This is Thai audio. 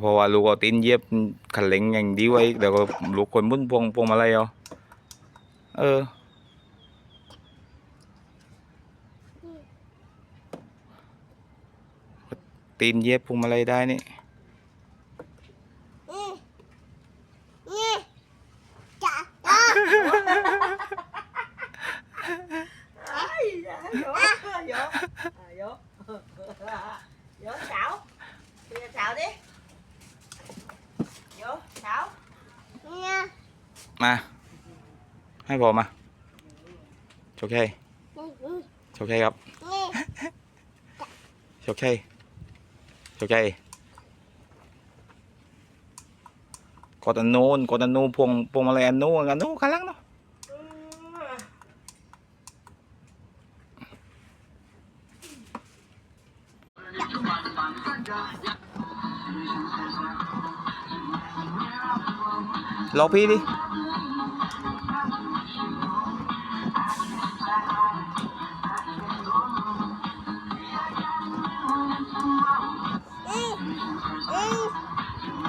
เพราะว่าลูกเอาตีนเย็บขันเล็งอย่างดีไว้เดี๋ยวก็ลูกคนมุนพวงพวงมาลัยเอาเออ ตีนเย็บพวงมาลัยได้นี่ มา ให้พอมาโชคชัยนี่นี่โชคชัยครับนี่โชคชัยโชคชัยกดอันนู้นกดอันนู้นพวงพวงมาลัยอันนู้นอันนู้นข้างหล่างเนาะรอพี่ดิ